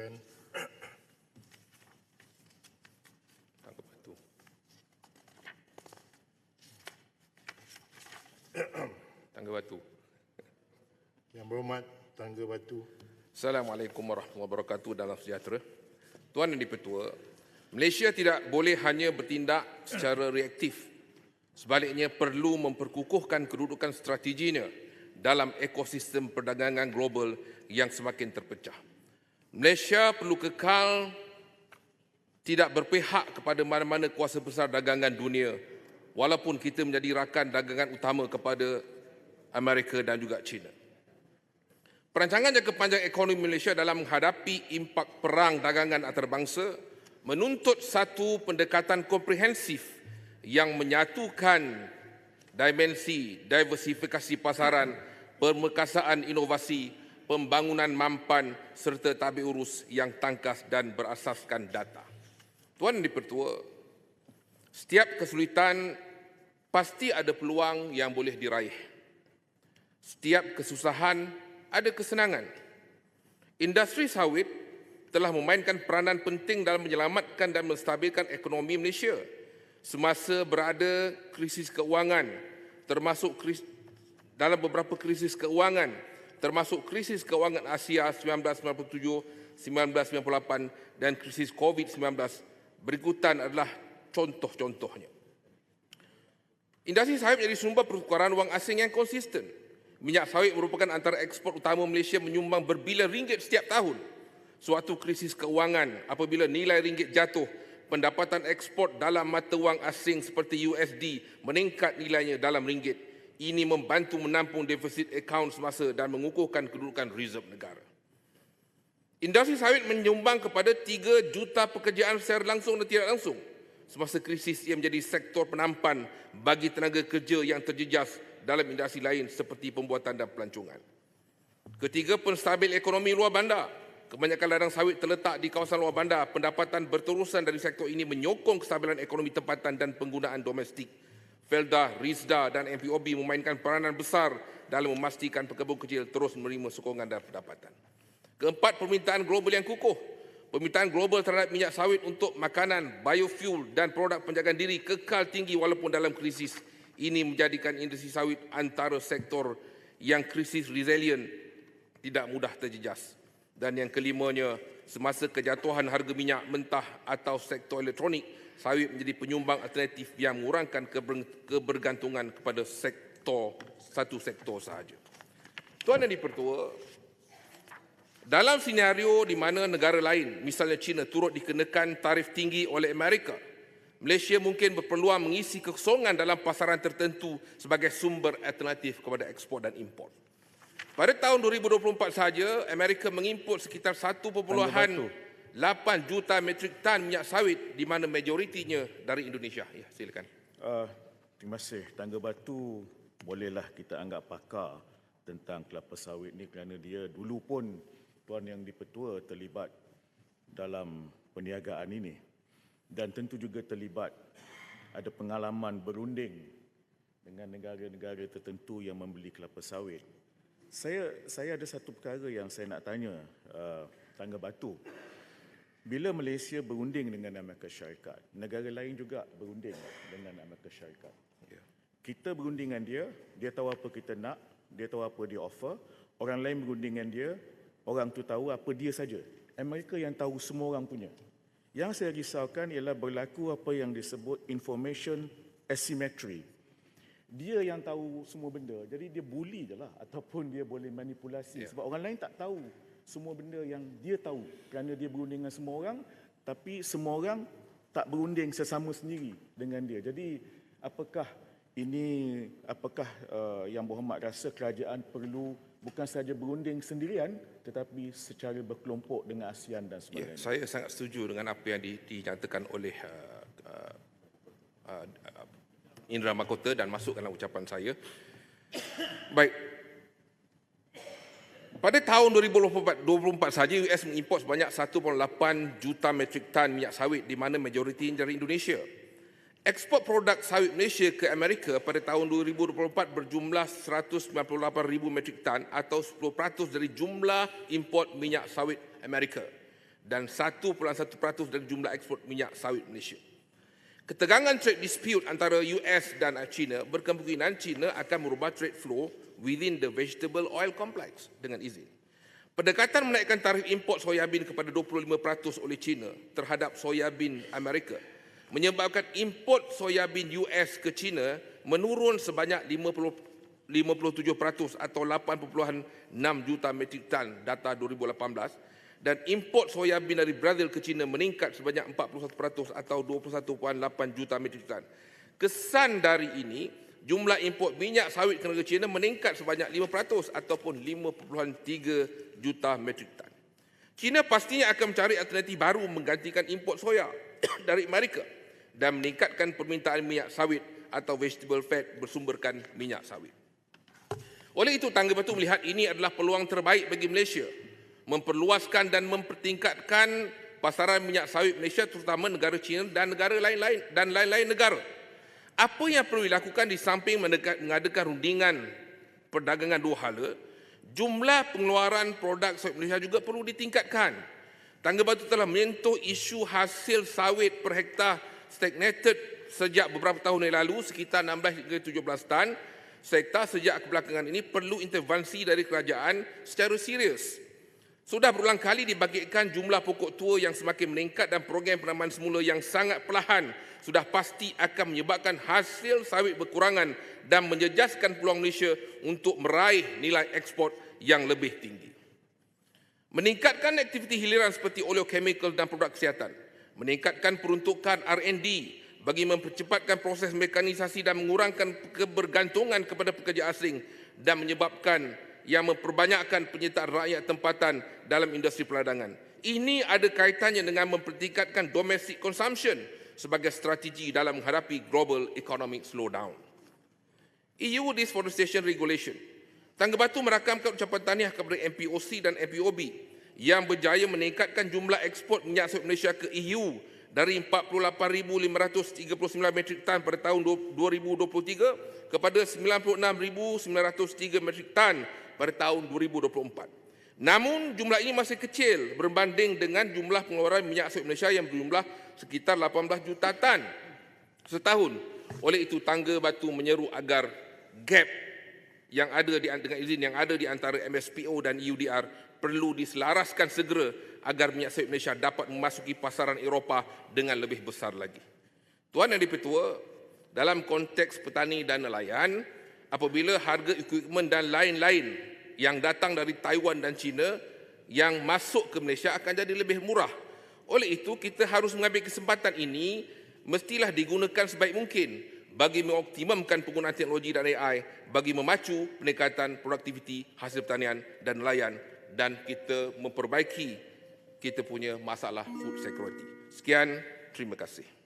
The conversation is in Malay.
Silakan. Tangga Batu. Tangga Batu. Yang berhormat Tangga Batu. Assalamualaikum warahmatullahi wabarakatuh dalam sejahtera. Tuan Yang Dipertua, Malaysia tidak boleh hanya bertindak secara reaktif. Sebaliknya perlu memperkukuhkan kedudukan strateginya dalam ekosistem perdagangan global yang semakin terpecah. Malaysia perlu kekal tidak berpihak kepada mana-mana kuasa besar dagangan dunia walaupun kita menjadi rakan dagangan utama kepada Amerika dan juga China. Perancangan jangka panjang ekonomi Malaysia dalam menghadapi impak perang dagangan antarabangsa menuntut satu pendekatan komprehensif yang menyatukan dimensi diversifikasi pasaran, permekasaan inovasi, pembangunan mampan serta tabir urus yang tangkas dan berasaskan data. Tuan Dipertua, setiap kesulitan pasti ada peluang yang boleh diraih. Setiap kesusahan ada kesenangan. Industri sawit telah memainkan peranan penting dalam menyelamatkan dan menstabilkan ekonomi Malaysia semasa berada krisis keuangan termasuk kris, dalam beberapa krisis keuangan termasuk krisis keuangan Asia 1997, 1998 dan krisis COVID-19 berikutan adalah contoh-contohnya. Industri sawit menjadi sumber pertukaran wang asing yang konsisten. Minyak sawit merupakan antara ekspor utama Malaysia menyumbang berbilion ringgit setiap tahun. Suatu krisis keuangan apabila nilai ringgit jatuh, pendapatan ekspor dalam mata wang asing seperti USD meningkat nilainya dalam ringgit. Ini membantu menampung defisit akaun semasa dan mengukuhkan kedudukan reserve negara. Industri sawit menyumbang kepada 3 juta pekerjaan secara langsung dan tidak langsung. Semasa krisis ia menjadi sektor penampan bagi tenaga kerja yang terjejas dalam industri lain seperti pembuatan dan pelancongan. Ketiga, penstabil ekonomi luar bandar. Kebanyakan ladang sawit terletak di kawasan luar bandar. Pendapatan berterusan dari sektor ini menyokong kestabilan ekonomi tempatan dan penggunaan domestik. Felda, Rizda dan MPOB memainkan peranan besar dalam memastikan pekebun kecil terus menerima sokongan dan pendapatan. Keempat, permintaan global yang kukuh. Permintaan global terhadap minyak sawit untuk makanan, biofuel dan produk penjagaan diri kekal tinggi walaupun dalam krisis. Ini menjadikan industri sawit antara sektor yang krisis resilient tidak mudah terjejas. Dan yang kelimanya, semasa kejatuhan harga minyak mentah atau sektor elektronik, sawit menjadi penyumbang alternatif yang mengurangkan keber- kebergantungan kepada sektor satu sektor sahaja. Tuan Yang Dipertua, dalam senario di mana negara lain, misalnya China, turut dikenakan tarif tinggi oleh Amerika, Malaysia mungkin berpeluang mengisi kekosongan dalam pasaran tertentu sebagai sumber alternatif kepada ekspor dan import. Pada tahun 2024 sahaja, Amerika mengimport sekitar 1.8 juta metrik tan minyak sawit di mana majoritinya dari Indonesia. Ya, silakan. Uh, terima kasih. Tangga Batu bolehlah kita anggap pakar tentang kelapa sawit ni kerana dia dulu pun tuan yang dipertua terlibat dalam perniagaan ini dan tentu juga terlibat ada pengalaman berunding dengan negara-negara tertentu yang membeli kelapa sawit. Saya saya ada satu perkara yang saya nak tanya uh, Tangga Batu. Bila Malaysia berunding dengan Amerika Syarikat, negara lain juga berunding dengan Amerika Syarikat. Ya. Kita berunding dengan dia, dia tahu apa kita nak, dia tahu apa dia offer. Orang lain berunding dengan dia, orang tu tahu apa dia saja. Amerika yang tahu semua orang punya. Yang saya risaukan ialah berlaku apa yang disebut information asymmetry. Dia yang tahu semua benda, jadi dia bully je lah ataupun dia boleh manipulasi Ya. sebab orang lain tak tahu semua benda yang dia tahu kerana dia berunding dengan semua orang tapi semua orang tak berunding sesama sendiri dengan dia. Jadi apakah ini apakah uh, yang berhormat rasa kerajaan perlu bukan sahaja berunding sendirian tetapi secara berkelompok dengan ASEAN dan Ya, sebagainya. saya sangat setuju dengan apa yang di, dinyatakan oleh uh, uh, uh, uh, Indra Makota dan masuk dalam ucapan saya. Baik. Pada tahun 2024, 24 saja US mengimport sebanyak 1.8 juta metrik tan minyak sawit di mana majoriti dari Indonesia. Ekspor produk sawit Malaysia ke Amerika pada tahun 2024 berjumlah 198,000 metrik tan atau 10% dari jumlah import minyak sawit Amerika. dan 1.1% dari jumlah ekspor minyak sawit Malaysia. Ketegangan trade dispute antara US dan China berkemungkinan China akan merubah trade flow within the vegetable oil complex dengan izin. Pendekatan menaikkan tarif import soya bean kepada 25% oleh China terhadap soya bean Amerika menyebabkan import soya bean US ke China menurun sebanyak 50 57% atau 8.6 juta metrik tan data 2018 dan import soya bean dari Brazil ke China meningkat sebanyak 41% atau 21.8 juta metrik tan. Kesan dari ini, jumlah import minyak sawit ke negara China meningkat sebanyak 5% ataupun 5.3 juta metrik tan. China pastinya akan mencari alternatif baru menggantikan import soya dari Amerika dan meningkatkan permintaan minyak sawit atau vegetable fat bersumberkan minyak sawit. Oleh itu, Tangga Batu melihat ini adalah peluang terbaik bagi Malaysia memperluaskan dan mempertingkatkan pasaran minyak sawit Malaysia terutama negara China dan negara lain-lain dan lain-lain negara. Apa yang perlu dilakukan di samping mengadakan rundingan perdagangan dua hala, jumlah pengeluaran produk sawit Malaysia juga perlu ditingkatkan. Tangga Batu telah menyentuh isu hasil sawit per hektar stagnated sejak beberapa tahun yang lalu sekitar 16 hingga 17 tan sektor sejak kebelakangan ini perlu intervensi dari kerajaan secara serius. Sudah berulang kali dibagikan jumlah pokok tua yang semakin meningkat dan program penanaman semula yang sangat perlahan sudah pasti akan menyebabkan hasil sawit berkurangan dan menjejaskan peluang Malaysia untuk meraih nilai ekspor yang lebih tinggi. Meningkatkan aktiviti hiliran seperti oleochemical dan produk kesihatan. Meningkatkan peruntukan R&D bagi mempercepatkan proses mekanisasi dan mengurangkan kebergantungan kepada pekerja asing dan menyebabkan yang memperbanyakkan penyertaan rakyat tempatan dalam industri peladangan. Ini ada kaitannya dengan mempertingkatkan domestic consumption sebagai strategi dalam menghadapi global economic slowdown. EU Deforestation Regulation. Tangga Batu merakamkan ucapan tahniah kepada MPOC dan MPOB yang berjaya meningkatkan jumlah ekspor minyak sawit Malaysia ke EU dari 48,539 metrik tan pada tahun 2023 kepada 96,903 metrik tan pada tahun 2024. Namun jumlah ini masih kecil berbanding dengan jumlah pengeluaran minyak sawit Malaysia yang berjumlah sekitar 18 juta tan setahun. Oleh itu tangga batu menyeru agar gap yang ada di dengan izin yang ada di antara MSPO dan EUDR perlu diselaraskan segera agar minyak sawit Malaysia dapat memasuki pasaran Eropah dengan lebih besar lagi. Tuan Yang Dipertua, dalam konteks petani dan nelayan, apabila harga equipment dan lain-lain yang datang dari Taiwan dan China yang masuk ke Malaysia akan jadi lebih murah. Oleh itu, kita harus mengambil kesempatan ini mestilah digunakan sebaik mungkin bagi mengoptimumkan penggunaan teknologi dan AI bagi memacu peningkatan produktiviti hasil pertanian dan nelayan dan kita memperbaiki kita punya masalah food security. Sekian, terima kasih.